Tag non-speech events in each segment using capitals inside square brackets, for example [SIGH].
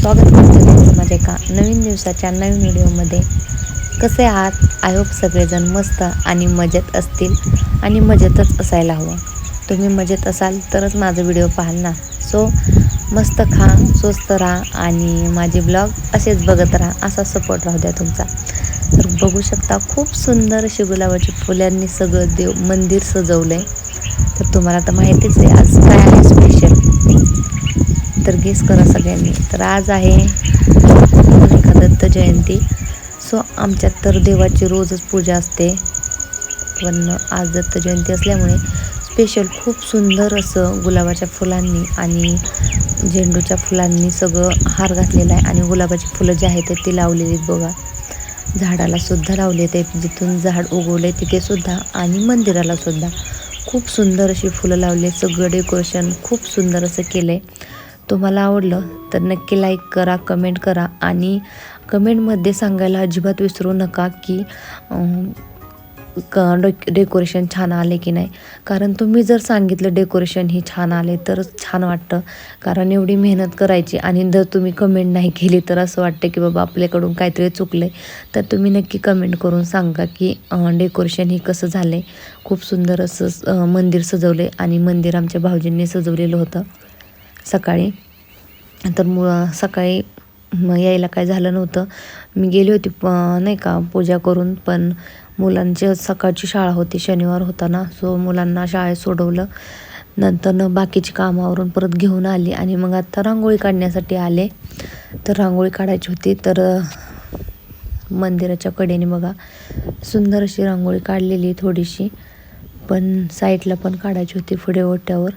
स्वागत करते माझ्या एका नवीन दिवसाच्या नवीन व्हिडिओमध्ये. कसे आहात? आय होप सगळेजण मस्त आणि मजेत असतील आणि मजेतच असायला हवं. तुम्ही मजेत असाल तरच माझं व्हिडिओ पाहाल ना सो मस्त खा स्वस्त राहा आणि माझे ब्लॉग असेच बघत राहा असा सपोर्ट राहू द्या तुमचा. तर बघू शकता खूप सुंदर अशी गुलाबाची फुलांनी सगळं देव मंदिर सजवलं आहे तर तुम्हाला तर माहितीच आहे आज काय आहे स्पेशल तर गेस करा सगळ्यांनी. तर आज आहे मोनिका दत्त जयंती. सो आमच्यात तर देवाची रोजच पूजा असते. पण आज दत्त जयंती असल्यामुळे स्पेशल खूप सुंदर असं गुलाबाच्या फुलांनी आणि झेंडूच्या फुलांनी सगळं हार घातलेला आहे. आणि गुलाबाची फुलं जी आहेत ती लावलेली आहेत बघा. झाडाला सुद्धा लावले ते जिथून झाड उगवले तिथे सुद्धा आणि मंदिराला सुद्धा खूप सुंदर अशी फुलं लावले सगळं डेकोरेशन खूप सुंदर असं केलं आहे तुम्हाला आवडलं तर नक्की लाईक करा कमेंट करा आणि कमेंटमध्ये सांगायला अजिबात विसरू नका की क डेकोरेशन छान आले की नाही. कारण तुम्ही जर सांगितलं डेकोरेशन हे छान आले तरच छान वाटतं. कारण एवढी मेहनत करायची आणि जर तुम्ही कमेंट नाही केली तर असं वाटतं की बाबा आपल्याकडून काहीतरी चुकलं आहे तर तुम्ही नक्की कमेंट करून सांगा की डेकोरेशन हे कसं झालं आहे खूप सुंदर असं मंदिर सजवलं आहे आणि मंदिर आमच्या भाऊजींनी सजवलेलं होतं. सकाळी. तर मु सकाळी यायला काय झालं नव्हतं. मी गेली होती प नाही का पूजा करून. पण मुलांची सकाळची शाळा होती शनिवार होता ना. सो मुलांना शाळेत सोडवलं. नंतर बाकीची कामावरून परत घेऊन आली. आणि मग आता रांगोळी काढण्यासाठी आले. तर रांगोळी काढायची होती. तर मंदिराच्या कडेने बघा सुंदर अशी रांगोळी काढलेली थोडीशी. पण साईडला पण काढायची होती पुढे ओट्यावर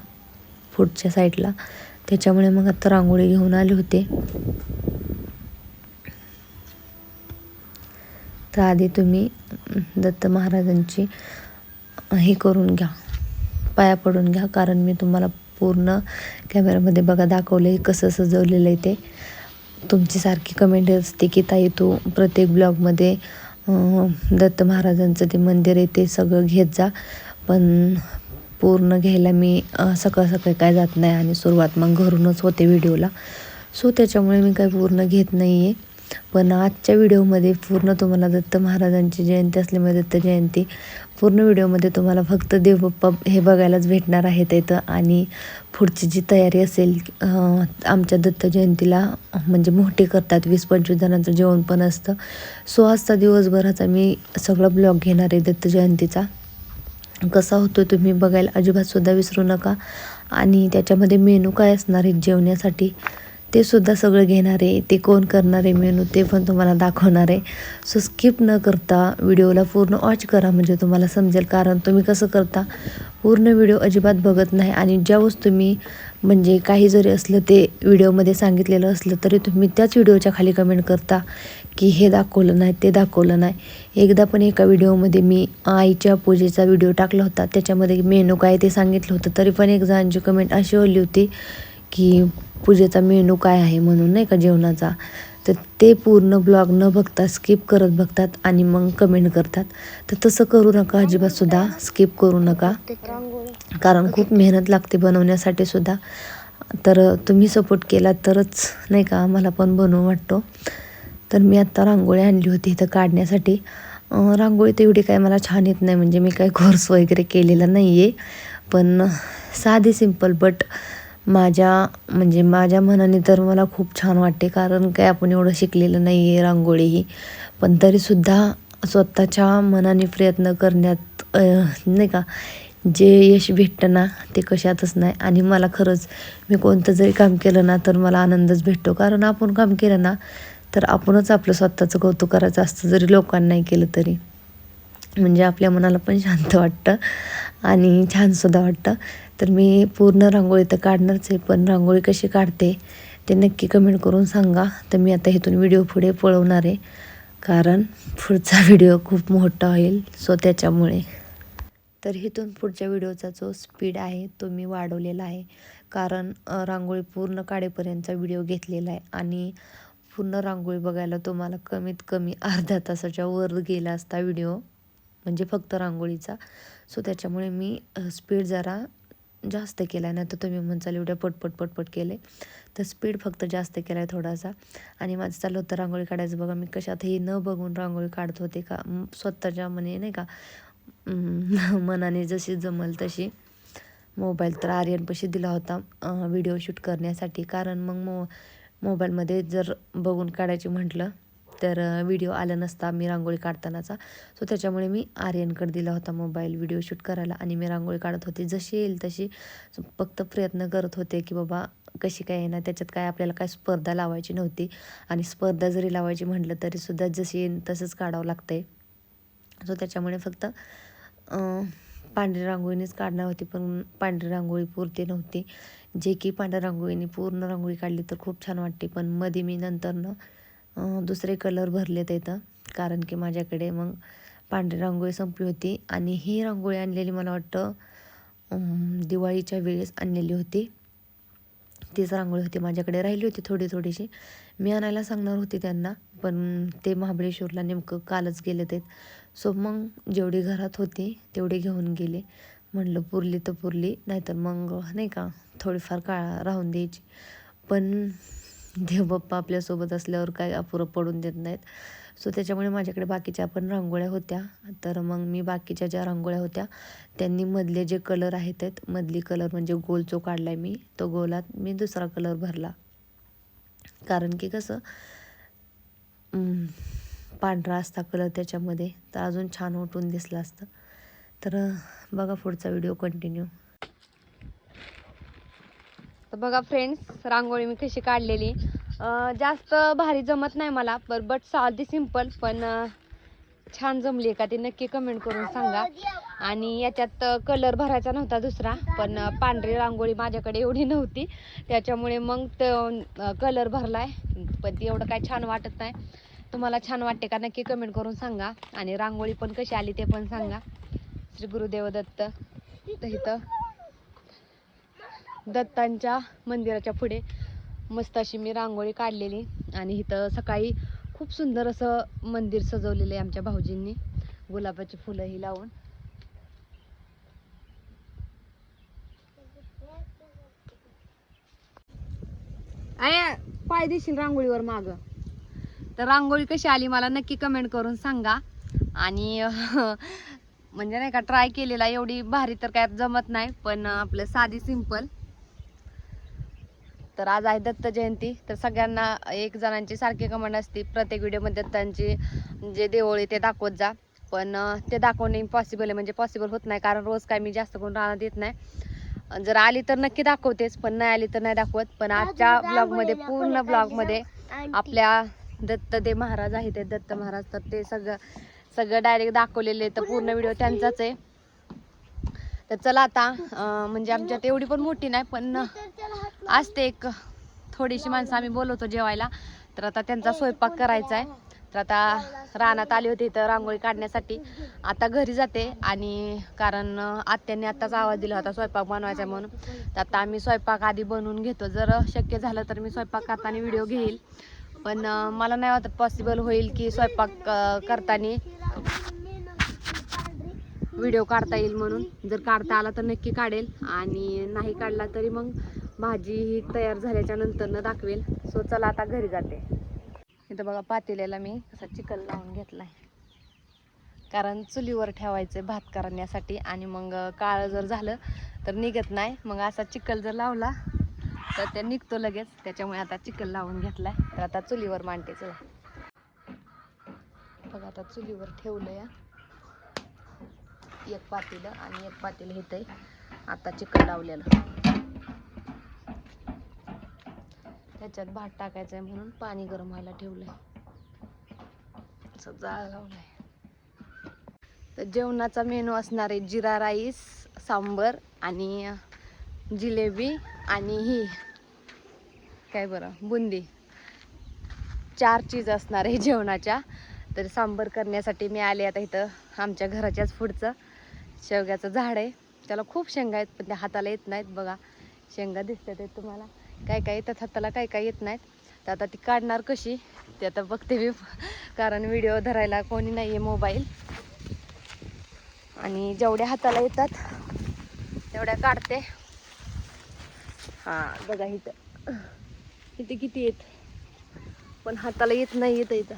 पुढच्या साईडला. त्याच्यामुळे मग आता रांगोळी घेऊन आले होते. तर आधी तुम्ही दत्त महाराजांची हे करून घ्या. पाया पडून घ्या कारण मी तुम्हाला पूर्ण कॅमेऱ्यामध्ये बघा दाखवलं आहे कसं सजवलेलं आहे ते. तुमची सारखी कमेंट असते की ताई तू प्रत्येक ब्लॉगमध्ये दत्त महाराजांचं ते मंदिर आहे ते सगळं घेत जा. पण पूर्ण घ्यायला मी सकाळ सकाळी काय जात नाही आणि सुरुवात मग घरूनच होते व्हिडिओला. सो त्याच्यामुळे मी काही पूर्ण घेत नाही आहे पण आजच्या व्हिडिओमध्ये पूर्ण तुम्हाला दत्त महाराजांची जयंती असल्यामुळे दत्त जयंती पूर्ण व्हिडिओमध्ये तुम्हाला फक्त देवबाप्पा हे बघायलाच भेटणार आहेत इथं. आणि पुढची जी तयारी असेल आमच्या दत्त जयंतीला म्हणजे मोठे करतात वीस पंचवीस जणांचं जेवण पण असतं. सो आजचा दिवसभराचा मी सगळा ब्लॉग घेणार आहे दत्त जयंतीचा. कसा होतो तुम्ही बघायला अजिबातसुद्धा विसरू नका. आणि त्याच्यामध्ये मेनू काय असणार आहे जेवण्यासाठी? ते सुद्धा सगळं घेणार आहे. ते कोण करणार आहे मेनू ते पण तुम्हाला दाखवणार आहे. सो स्किप न करता व्हिडिओला पूर्ण वॉच करा म्हणजे तुम्हाला समजेल. कारण तुम्ही कसं करता? पूर्ण व्हिडिओ अजिबात बघत नाही. आणि ज्या वस्तू मी म्हणजे काही जरी असलं ते व्हिडिओमध्ये सांगितलेलं असलं तरी तुम्ही त्याच व्हिडिओच्या खाली कमेंट करता. की हे दाखवलं नाही ते दाखवलं नाही. एकदा पण एका व्हिडिओमध्ये मी आईच्या पूजेचा व्हिडिओ टाकला होता. त्याच्यामध्ये मेनू काय ते सांगितलं होतं. तरी पण एक जणांची कमेंट अशी ओली होती की पूजेचा मेनू काय आहे म्हणून नाही का जेवणाचा. तर ते पूर्ण ब्लॉग न बघता स्किप करत बघतात आणि मग कमेंट करतात. तर तसं करू नका अजिबातसुद्धा स्किप करू नका. कारण खूप मेहनत लागते बनवण्यासाठी सुद्धा. तर तुम्ही सपोर्ट केला तरच नाही का आम्हाला पण बनवू वाटतो. तर मी आत्ता रांगोळी आणली होती इथं काढण्यासाठी. रांगोळी तर एवढी काय मला छान येत नाही म्हणजे मी काही कोर्स वगैरे केलेला नाही आहे पण साधी सिंपल बट माझ्या म्हणजे माझ्या मनाने तर मला खूप छान वाटते कारण काय आपण एवढं शिकलेलं नाही आहे रांगोळी ही. पण तरीसुद्धा स्वतःच्या मनाने प्रयत्न करण्यात नाही का जे यश भेटतं ना ते कशातच नाही. आणि मला खरंच मी कोणतं जरी काम केलं ना तर मला आनंदच भेटतो. कारण आपण काम केलं ना तर आपणच आपलं स्वतःचं कौतुक करायचं असतं जरी लोकांना केलं तरी. म्हणजे आपल्या मनाला पण शांत वाटतं आणि छानसुद्धा वाटतं. तर मी पूर्ण रांगोळी तर काढणारच आहे पण रांगोळी कशी काढते ते नक्की कमेंट करून सांगा. तर मी आता इथून व्हिडिओ पुढे पळवणार आहे कारण पुढचा व्हिडिओ खूप मोठा होईल सो त्याच्यामुळे. तर इथून पुढच्या व्हिडिओचा जो स्पीड आहे तो मी वाढवलेला आहे. कारण रांगोळी पूर्ण काढेपर्यंतचा व्हिडिओ घेतलेला आहे आणि पूर्ण रांगोळी बघायला तुम्हाला कमीत कमी अर्ध्या तासाच्या वर गेला असता व्हिडिओ म्हणजे फक्त रांगोळीचा. सो त्याच्यामुळे मी स्पीड जरा जास्त केला आहे नाही तर तुम्ही म्हणचाल एवढ्या पटपट पटपट केले. तर स्पीड फक्त जास्त केला आहे थोडासा. आणि माझं चाललं होतं रांगोळी काढायचं. बघा मी कशातही न बघून रांगोळी काढत होते का? स्वतःच्या मने नाही का? [LAUGHS] मनाने जशी जमल तशी. मोबाईल तर आर्यनपाशी दिला होता व्हिडिओ शूट करण्यासाठी. कारण मग मो मोबाईलमध्ये जर बघून काढायची म्हटलं तर व्हिडिओ आला नसता मी रांगोळी काढतानाचा. सो त्याच्यामुळे मी आर्यनकडे दिला होता मोबाईल व्हिडिओ शूट करायला आणि मी रांगोळी काढत होते. जशी येईल तशी फक्त प्रयत्न करत होते की बाबा कशी काय येणार त्याच्यात काय आपल्याला काय स्पर्धा लावायची नव्हती. आणि स्पर्धा जरी लावायची म्हटलं तरीसुद्धा जशी येईल तसंच काढावं लागतंय. सो त्याच्यामुळे फक्त पांढरी रांगोळीनेच काढणार होती पण पांढरी रांगोळी पुरती नव्हती. जे की पांढऱ्या रांगोळीने पूर्ण रांगोळी काढली तर खूप छान वाटते. पण मध्ये मी नंतरनं दुसरे कलर भरले इथं. कारण की माझ्याकडे मग पांढरी रांगोळी संपली होती आणि ही रांगोळी आणलेली मला वाटतं दिवाळीच्या वेळेस आणलेली होती. तीच रांगोळी होती माझ्याकडे राहिली होती थोडी थोडीशी. मी आणायला सांगणार होती त्यांना पण ते महाबळेश्वरला नेमकं कालच गेले ते सो मग जेवढी घरात होती तेवढी घेऊन गेले. म्हणलं पुरली तर पुरली नाहीतर मग नाही का थोडीफार काळा राहून द्यायची. पण देवबाप्पा आपल्यासोबत असल्यावर काय अपुरं पडून देत नाहीत. सो त्याच्यामुळे माझ्याकडे बाकीच्या पण रांगोळ्या होत्या. तर मग मी बाकीच्या ज्या रांगोळ्या होत्या त्यांनी मधले जे कलर आहेत आहेत मधली कलर म्हणजे गोल जो काढला आहे मी तो गोलात मी दुसरा कलर भरला. कारण की कसं पांढरा असता कलर त्याच्यामध्ये तर अजून छान उठून दिसलं असतं. तर बघा पुढचा व्हिडिओ कंटिन्यू तर बघा फ्रेंड्स रांगोळी मी कशी काढलेली. जास्त भारी जमत नाही मला पण बट साधी सिंपल पण छान जमली आहे का ते नक्की कमेंट करून सांगा. आणि याच्यात कलर भरायचा नव्हता दुसरा पण पांढरी रांगोळी माझ्याकडे एवढी नव्हती. त्याच्यामुळे मग तो कलर भरलाय पण ती एवढं काय छान वाटत नाही. तुम्हाला छान वाटते का नक्की कमेंट करून सांगा. आणि रांगोळी पण कशी आली ते पण सांगा. श्री गुरुदेव दत्त तर इथं दत्तांच्या मंदिराच्या पुढे मस्त अशी मी रांगोळी काढलेली आणि इथं सकाळी खूप सुंदर असं मंदिर सजवलेलं आहे आमच्या भाऊजींनी. गुलाबाची फुलं ही लावून. आय पाय देशील रांगोळीवर माग. तर रांगोळी कशी आली मला नक्की कमेंट करून सांगा. आणि म्हणजे नाही का ट्राय केलेला एवढी भारी तर काय जमत नाही पण आपलं साधी सिंपल तर आज आहे दत्त जयंती तर सगळ्यांना एक जणांची सारखी कमेंट असते. प्रत्येक व्हिडिओमध्ये दत्तांची जे देवळी ते दाखवत जा. पण ते दाखवणे इम्पॉसिबल आहे. म्हणजे पॉसिबल होत नाही कारण रोज काय मी जास्त करून राहण्यात येत नाही. जर आली तर नक्की दाखवतेच पण नाही आली तर नाही दाखवत. पण आजच्या ब्लॉगमध्ये पूर्ण ब्लॉगमध्ये आपल्या दत्त ते महाराज आहेत. ते दत्त महाराज तर ते सगळं सगळं डायरेक्ट दाखवलेले तर पूर्ण व्हिडिओ त्यांचाच आहे. तर चला आता म्हणजे आमच्यात एवढी पण मोठी नाही पण असते एक थोडीशी माणसं आम्ही बोलवतो जेवायला. तर आता त्यांचा स्वयंपाक करायचा आहे. तर आता रानात आली होती तर रांगोळी काढण्यासाठी. आता घरी जाते आणि कारण आत्यांनी आत्ताच आवाज दिला होता स्वयंपाक बनवायचा म्हणून. तर आता आम्ही स्वयंपाक आधी बनवून घेतो. जर शक्य झालं तर मी स्वयंपाक करताना व्हिडिओ घेईल. पण मला नाही वाटत पॉसिबल होईल की स्वयंपाक करताना व्हिडिओ काढता येईल म्हणून. जर काढता आला तर नक्की काढेल. आणि नाही काढला तरी मग भाजी ही तयार झाल्याच्या नंतरनं दाखवेल. सो चला आता घरी जाते. इथं बघा पातेल्याला मी असा चिकन लावून घेतलाय. कारण चुलीवर ठेवायचं भात करण्यासाठी. आणि मग काळं जर झालं तर निघत नाही. मग असा चिकल जर लावला तर ते निघतो लगेच. त्याच्यामुळे आता चिकन लावून घेतलाय. तर आता चुलीवर मांडते चला. बघा आता चुलीवर ठेवलं या एक पातेलं आणि एक पातेलं हे आता चिकन लावलेलं. त्याच्यात भात टाकायचंय आहे म्हणून पाणी गरम व्हायला ठेवलंय. असं जाळ लावलंय. तर जेवणाचा मेनू असणार आहे जिरा राईस सांबर आणि जिलेबी आणि ही. काय बरं? बुंदी. चार चीज असणार आहे जेवणाच्या. तर सांबर करण्यासाठी मी आले आता इथं आमच्या घराच्याच पुढचं. शेवग्याचं झाड आहे. त्याला खूप शेंगा आहेत पण त्या हाताला येत नाहीत बघा. शेंगा दिसतात आहेत तुम्हाला. काय काय येतात हाताला काय काय येत नाहीत. तर आता ती काढणार कशी ते आता बघते मी. कारण व्हिडिओ धरायला कोणी नाही आहे मोबाईल. आणि जेवढ्या हाताला येतात तेवढ्या काढते. हा बघा इथं. इथे किती येत पण हाताला येत नाही येत इथं.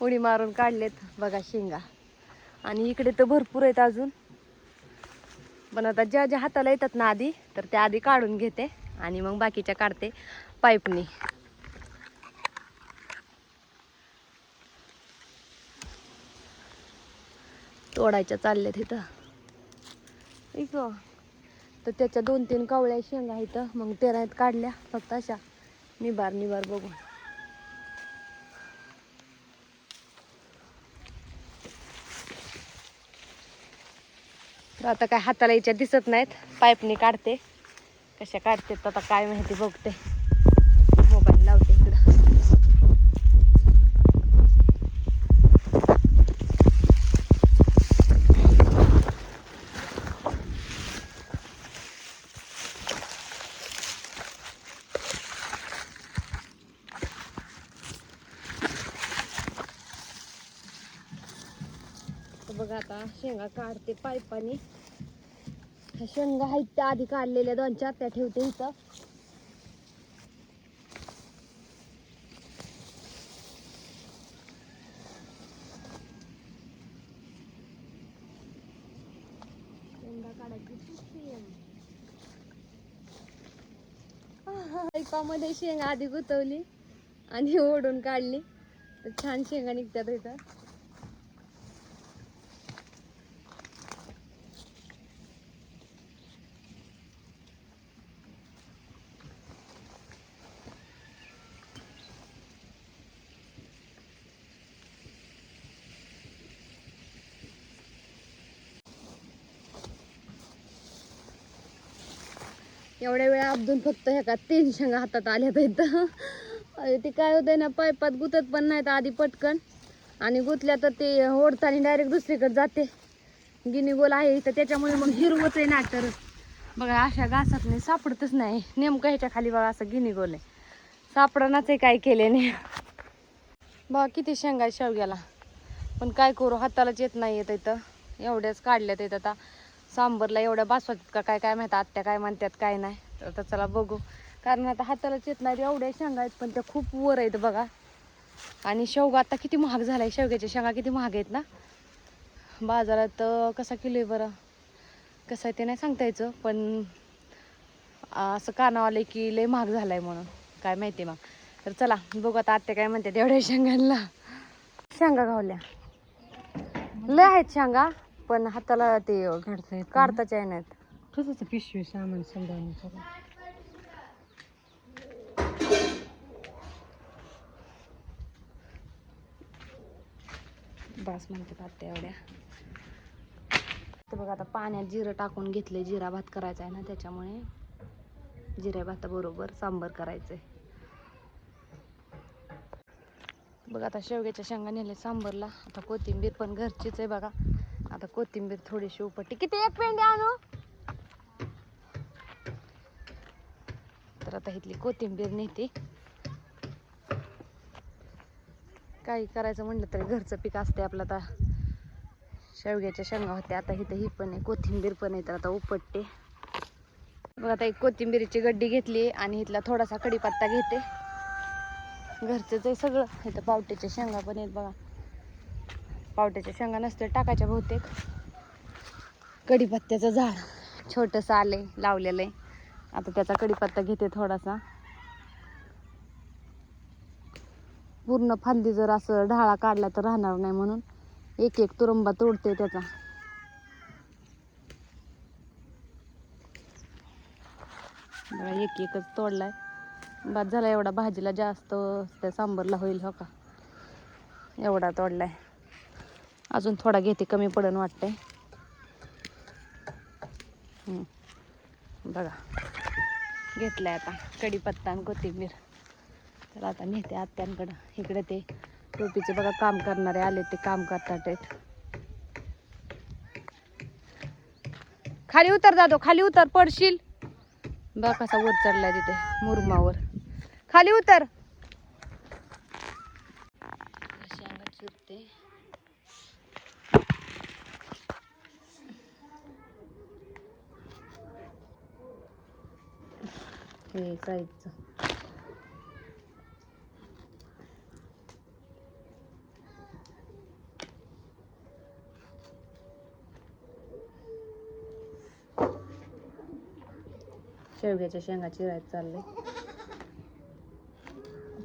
उडी मारून काढलेत बघा शेंगा. आणि इकडे तर भरपूर आहेत अजून. पण आता ज्या ज्या हाताला येतात ना आधी तर त्या आधी काढून घेते आणि मग बाकीच्या काढते पाईपनी. तोडायच्या चालल्या इथं. इक तर त्याच्या दोन तीन कावळ्या शेंगा इथं मग त्या काढल्या. फक्त अशा. निबार निबार बघून. तर आता काय हाताला याच्या दिसत नाहीत. पाईपनी काढते. कशा काढते तर आता काय माहिती बघते मोबाईल लावते इकडं तर बघा आता शेंगा काढते पाईपाने ह्या शेंगा आहेत त्या आधी काढलेल्या दोन चार त्या ठेवते इथं. शेंगा पाईपामध्ये शेंगा आधी गुतवली आणि ओढून काढली. तर छान शेंगा निघतात इथं. एवढ्या अब्दुल फक्त ह्या का तीन शेंगा हातात आल्या इथं. अरे ते काय होतंय ना पायपात गुतत पण नाहीत आधी पटकन. आणि गुतल्या तर ते ओढताना डायरेक्ट दुसरीकडे जाते. गिनी गोल आहे इथं त्याच्यामुळे मग हिरवच आहे ना तर बघा अशा घासात नाही सापडतच नाही. नेमकं ह्याच्या खाली बघा असं गिनी गोल आहे. सापडणाच आहे काय केले नाही बघा किती शेंगा आहे शेवग्याला. पण काय करू हातालाच येत नाही येत इथं. एवढ्याच काढल्यात येत आता. सांबरला एवढ्या बासवत का काय काय माहिती आत्या काय म्हणतात काय नाही. तर आता चला बघू. कारण आता हातालाच येत नाही एवढ्या शेंगा आहेत पण त्या खूप वर आहेत बघा. आणि शेवगा आता किती महाग झाला आहे शेवग्याच्या शेंगा किती महाग आहेत ना? बाजारात कसा किलो आहे बरं? कसं आहे ते नाही सांगता यायचं पण असं कानावर आलं की लय महाग झाला आहे म्हणून. काय माहिती मग. तर चला बघू आता आत्या काय म्हणतात एवढ्या शेंगांना. शेंगा गावल्या. लय आहेत शेंगा पण हाताला ते काढताच आहे नाहीत पिशवी सामान सांभाळून बास म्हणते भात एवढ्या. तर बघा आता पाण्यात जिरं टाकून घेतले जिरा भात करायचा आहे ना त्याच्यामुळे. जिऱ्या भाताबरोबर सांबर करायचंय. बघा आता शेवग्याच्या शेंगा नेले सांबरला. आता कोथिंबीर पण घरचीच आहे बघा. आता कोथिंबीर थोडीशी उपटी किती एक पेंडी आणू? तर आता इथली कोथिंबीर नेते. काही करायचं म्हणलं तरी घरचं पीक असते आपलं आता. शेवग्याच्या शेंगा होत्या आता इथं ही पण आहे कोथिंबीर पण आहे तर आता उपटते. बघ आता एक कोथिंबीरीची गड्डी घेतली आणि इथला थोडासा कढीपत्ता घेते. घरचंच आहे सगळं इथं पावट्याच्या शेंगा पण आहेत बघा. पावट्याच्या शेंगा नसते टाकायच्या बहुतेक. कढीपत्त्याचं झाड छोटंसं आलंय लावलेलं आहे आता त्याचा कढीपत्ता घेते थोडासा. पूर्ण फांदी जर असं ढाळा काढला तर राहणार नाही म्हणून एक एक तुरुंबा तोडते त्याचा. बघा एक एकच तोडलाय. बाद झाला एवढा भाजीला जास्त त्या सांबरला होईल हो का? एवढा तोडलाय. अजून थोडा घेते कमी पडन वाटतंय. बघा. घेतलाय आता कढीपत्ता आणि कोथिंबीर. तर आता नेते आत्यांकडं इकडे ते टोपीचे बघा काम करणारे आले ते काम करतात खाली उतर जातो खाली उतर पडशील. बघा कसा वर चढलाय तिथे मुरमावर. खाली उतर शेंगा चिरते हे साईजचं शेवग्याच्या शेंगा चिरायचं चाललंय.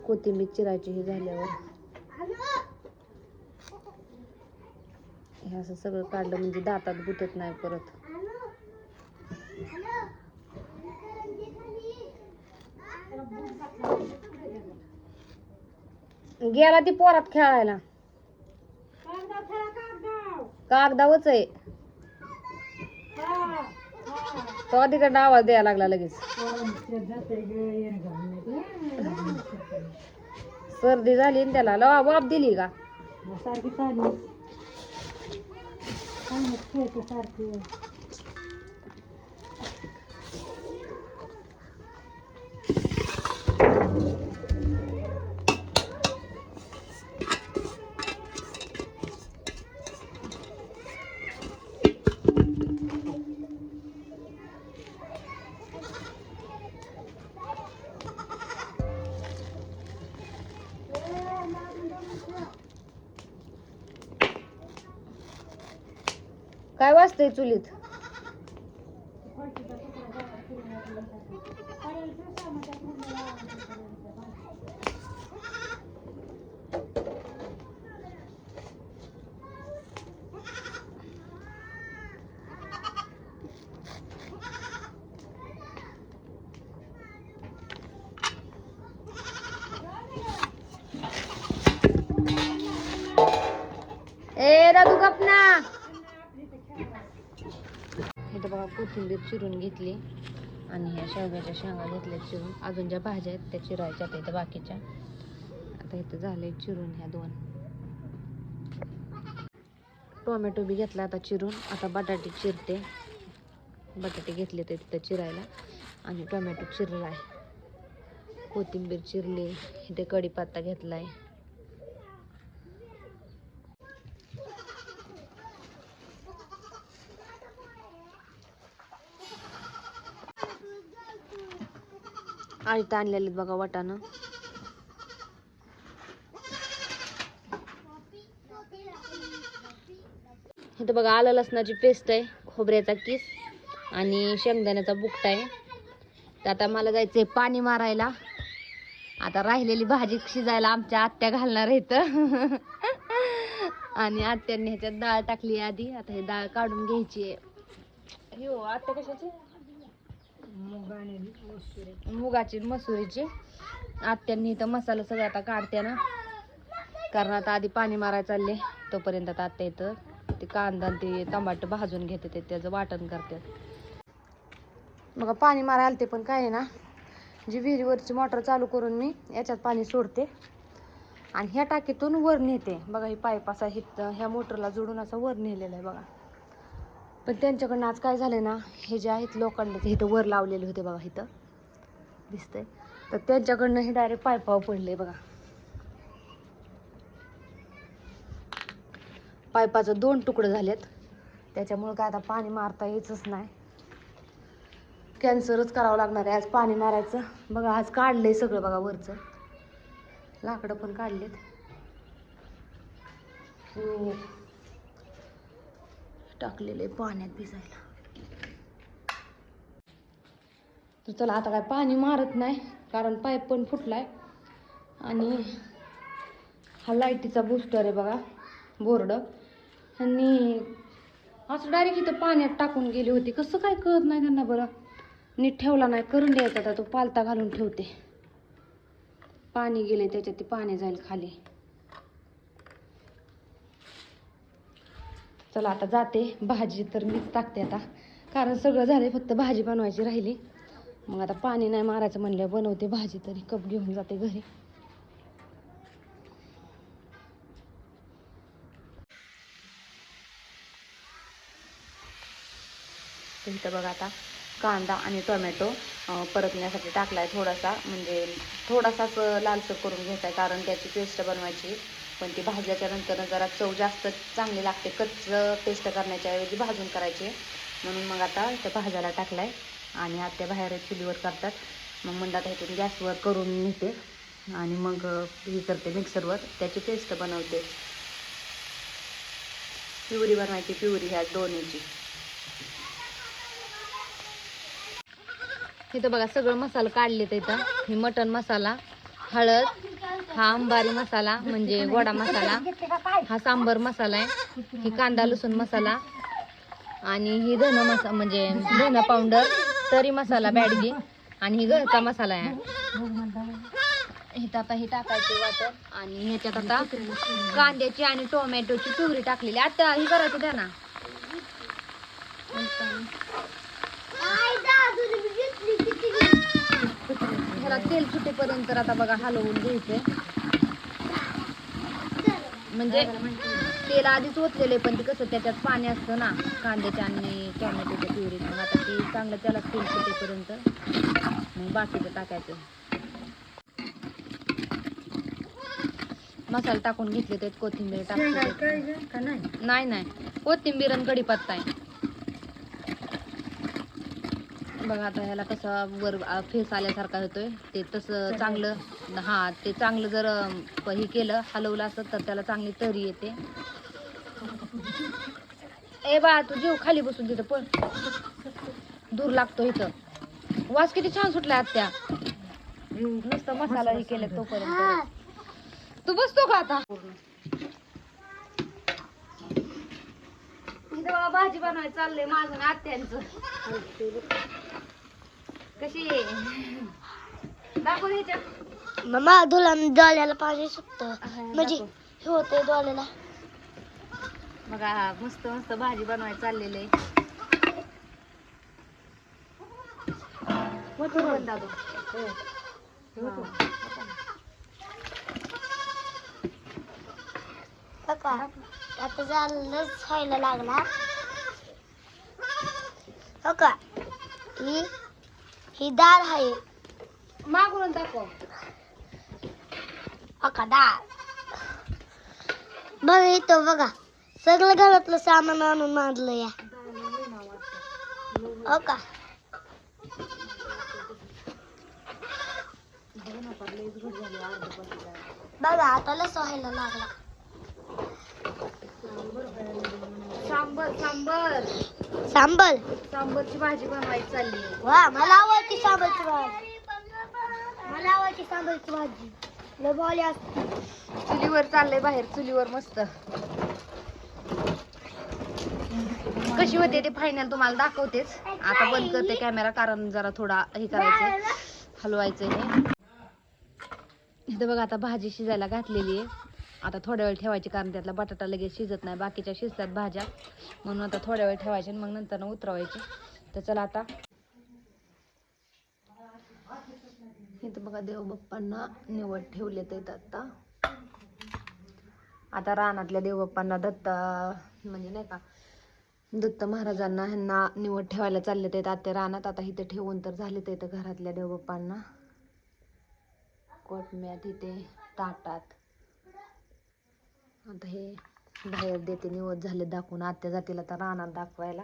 कोथिंबीर चिरायची हे झाल्यावर. हे असं सगळं काढलं म्हणजे दातात गुतत नाही परत. गेला ती पोरात खेळायला. कागदावच आहे. तो तिकडं आवाज द्यायला लागला लगेच. सर्दी झाली ना त्याला लवा वाप दिली का? सारखी सारखी. चुलीत कोथिंबीर चिरून घेतली आणि ह्या शेवग्याच्या शेंगा घेतल्या चिरून. अजून ज्या भाज्या आहेत त्या चिरायच्या इथं बाकीच्या. आता इथं झाले चिरून ह्या दोन. टोमॅटो बी घेतला आता चिरून. आता बटाटे चिरते. बटाटे घेतले ते तिथं चिरायला. आणि टोमॅटो चिरला आहे कोथिंबीर चिरली. इथे कढीपत्ता घेतला आहे आळीत आणलेले बघा वाटाणं. इथं बघा आलं लसणाची पेस्ट आहे खोबऱ्याचा किस आणि शेंगदाण्याचा बुकटा आहे. तर आता मला जायचंय पाणी मारायला. आता राहिलेली भाजी शिजायला आमच्या आत्या घालणार आहेत. आणि आत्यांनी ह्याच्यात डाळ टाकली आधी. आता हे डाळ काढून घ्यायची आहे. हो आत्या कशाची? मुगाची मसुरीची. आत्यांनी इथं मसाला सगळं आता काढते ना. कारण आता आधी पाणी मारायला चालले. तोपर्यंत आता आत्या इथं ते कांदा आणि ते टमाटर भाजून घेते ते. त्याचं वाटण करते. बघा पाणी मारायला आलते पण काय आहे ना जी विहिरीवरची मोटर चालू करून मी याच्यात पाणी सोडते. आणि ह्या टाकीतून वर नेते. बघा ही पाईप असा हित ह्या मोटरला जोडून असा वर नेलेला आहे. बघा. पण त्यांच्याकडनं आज काय झालं ना हे जे आहेत लोकांना ते इथं वर लावलेले होते बघा इथं. दिसतंय. तर त्यांच्याकडनं हे डायरेक्ट पायपावर पडले बघा. पायपाचं दोन तुकडं झालेत. त्याच्यामुळं काय आता पाणी मारता यायचंच नाही. कॅन्सरच करावं लागणार आहे. आज पाणी मारायचं. बघा आज काढलंय सगळं बघा वरचं. लाकडं पण काढलेत. हो. टाकलेले पाण्यात भिजायला. तर चला आता काय पाणी मारत नाही कारण पाईप पण फुटलाय. आणि हा लाईटीचा बूस्टर आहे बघा बोर्ड. आणि असं डायरेक्ट इथं पाण्यात टाकून गेली होती. कसं काय कळत नाही त्यांना बरं. नीट ठेवला नाही करून द्यायचा तो पालता घालून ठेवते. पाणी गेले त्याच्यात ते पाणी जाईल खाली. चला आता जाते. भाजी तर मीच टाकते आता. कारण सगळं झालं फक्त भाजी बनवायची राहिली. मग आता पाणी नाही मारायचं म्हणलं बनवते भाजी तरी. कप घेऊन जाते घरी. इथं बघा आता कांदा आणि टोमॅटो परतण्यासाठी टाकला आहे थोडासा. म्हणजे थोडासाच लालसर करून घ्यायचा आहे कारण त्याची पेस्ट बनवायची. पण ते भाजल्याच्या नंतर जरा चव जास्त चांगली लागते. कच्च पेस्ट करण्याच्या ऐवजी भाजून करायची. म्हणून मग आता त्या भाजायला टाकला आहे आणि आत्या बाहेर चुलीवर करतात. मग म्हणतात ह्यातून गॅसवर करून नेते आणि मग हे करते मिक्सरवर. त्याची पेस्ट बनवते. प्युरी बनवायची प्युरी ह्या दोन्हीची. इथं बघा सगळं मसाला काढले इथं. हे मटन मसाला हळद हा अंबारी मसाला म्हणजे वडा मसाला हा सांबर मसाला आहे ही कांदा लसूण मसाला आणि ही धन मसा म्हणजे धन पावडर तरी मसाला बॅडगी आणि ही घरचा मसाला आहे. इथं आता हे टाकायचे वाटण आणि ह्याच्यात आता कांद्याची आणि टोमॅटोची प्युरी टाकलेली आता ही करायची द्या ना. ह्याला तेल सुटेपर्यंत आता बघा हलवून घ्यायचंय. म्हणजे तेल आधीच ओतलेले पण ते कसं त्याच्यात पाणी असतं ना कांद्याच्या आणि टोमॅटोच्या प्युरीत. मग आता ती चांगलं त्याला तेल सुटेपर्यंत मग बाकीचं टाकायचं. मसाला टाकून घेतले त्यात कोथिंबीर टाकते नाही? नाही नाही. कोथिंबीर आणि कढीपत्ता आहे. बघा आता ह्याला कसं वर फेस आल्यासारखा होतोय. ते तसं चांगलं हा ते चांगलं जर हे केलं हलवलं असत तर त्याला चांगली तरी येते. ए बा तू जीव खाली बसून तिथं पण दूर लागतो इथं. वास किती छान सुटला आत्या. नुसतं मसाला हे केलं तोपर्यंत. तू बसतो का आता? भाजी बनवायचं चाललंय माझं आत्यांचं. कशी दाखव ह्याच्यात मम्मा तुला डोळ्याला पाणी सुटतं. म्हणजे. हे होते डोळ्याला. बघा मस्त मस्त भाजी बनवायचं चाललेलं आहे. दादू. बघा आता झालंच व्हायला लागला हो का ही डाळ आहे. मागून दाखव हो का डाळ बघा इथं बघा. सगळं घरातलं सामान आणून मांडलं या हो का बघा आता लस व्हायला लागला. सांबर सांबर. सांबर सांबरची भाजी बनवायची चालली. वा मला आवडती सांबारची भाजी. मला आवडती सांबारची भाजी. लय भारी असते. चुलीवर चाललंय बाहेर चुलीवर मस्त. कशी होते ते फायनल तुम्हाला दाखवतेच. आता बंद करते कॅमेरा कारण जरा थोडा हे करायचंय. हलवायचं हे. इथं बघा आता भाजी शिजायला घातलेली आहे. आता थोड्या वेळ ठेवायची कारण त्यातला बटाटा लगेच शिजत नाही बाकीच्या शिजतात भाज्या. म्हणून आता थोड्या वेळ ठेवायचे आणि मग नंतर उतरवायचे. तर चला आता. इथं बघा देवबाप्पांना निवड ठेवले आहेत आता. आता रानातल्या देवबाप्पांना दत्त म्हणजे नाही का दत्त महाराजांना ह्यांना निवड ठेवायला चालले ते आता रानात. आता इथे ठेवून तर झाले ते इथं घरातल्या देवबाप्पांना कोटम्यात इथे ताटात. आता हे बाहेर देते निवड झाले दाखवून. आत्या जातील आता रानात दाखवायला.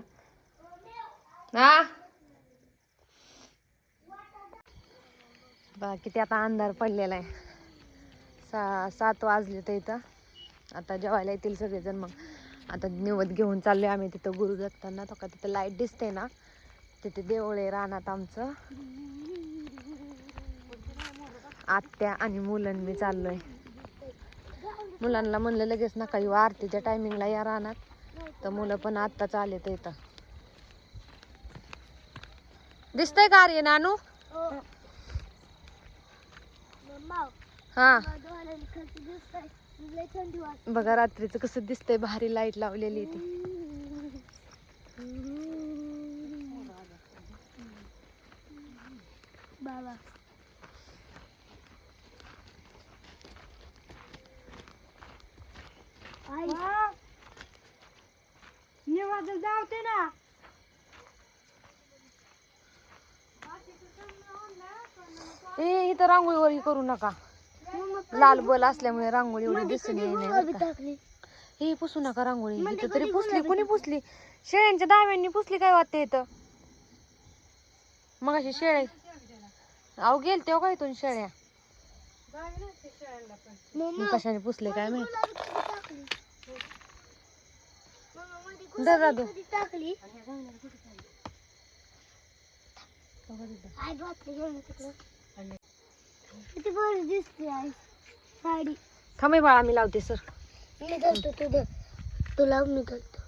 हा बघा किती आता अंधार पडलेला आहे. सा सात वाजले तर इथं. आता जेवायला येतील सगळेजण मग. आता निवद घेऊन चाललोय आम्ही तिथं गुरु दत्तांना तो का तिथं लाइट दिसते ना तिथे देवळे रानात आमचं. आत्या आणि मुलं मी चाललोय. मुलांना म्हणलं लगेच नका येऊ आरतीच्या टायमिंगला या रानात. तर मुलं पण आत्ताच आले तर इथं. दिसतंय का आर्य नानू? हा. वाजते. बघा रात्रीचं कसं दिसतंय भारी लाइट लावलेली ती बाबा आई निवाज जावते ना. ए इथं रांगोळीवर हे करू नका. लाल बल असल्यामुळे रांगोळी एवढी दिसून का. हे पुसू नका रांगोळी इथं तरी पुसली कुणी पुसली? शेळ्यांच्या दाव्यांनी पुसली काय वाटते इथं? मग अशी शेळे अहो गेल तेव्हा काय इथून शेळ्या? कशाने पुसले काय माहीत? मम्मा मध्ये दर गुलाबी दादू. कधी टाकली? आई घातली घेऊन तिकडं. किती बरं दिसते आई. साडी. थांबे बाळा मी लावते सर. मी तू दे. तुला मी घालतो.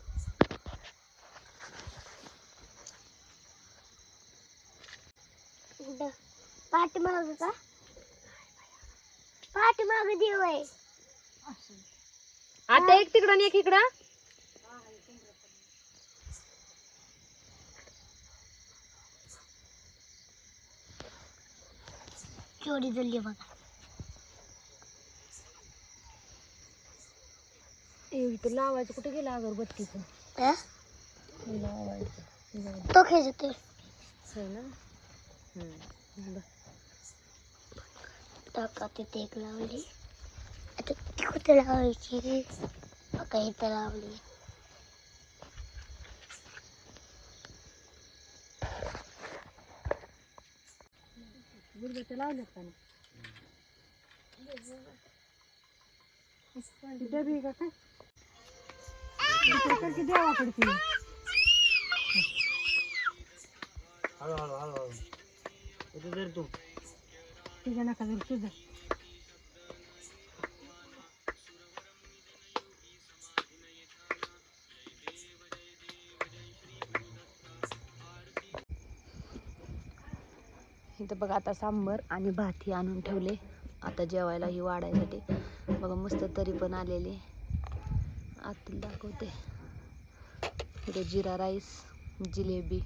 पाठीमाग का? पाठीमाग देव आहे. आता एक तिकडं आणि एक इकडं. चोरी झाली बघा इथं लावायचं. कुठे गेलं अगरबत्तीचं हा? लावायचं. तो खेळतो आहे ना? हम्म. बरं. टाका तिथे एक लावली. आता ती कुठे लावायची? बघा इथं लावली. गुडघ्याचं लावलेत का नाही? डबी का काय? इकडची देवाकडची तुझ्या नका जर तुझं इथं बघा आता सांबर आणि भात हे आणून ठेवले. आता जेवायला ही वाढायसाठी. बघा मस्त तरी पण आलेली. आतील दाखवते. इथं जिरा राईस जिलेबी.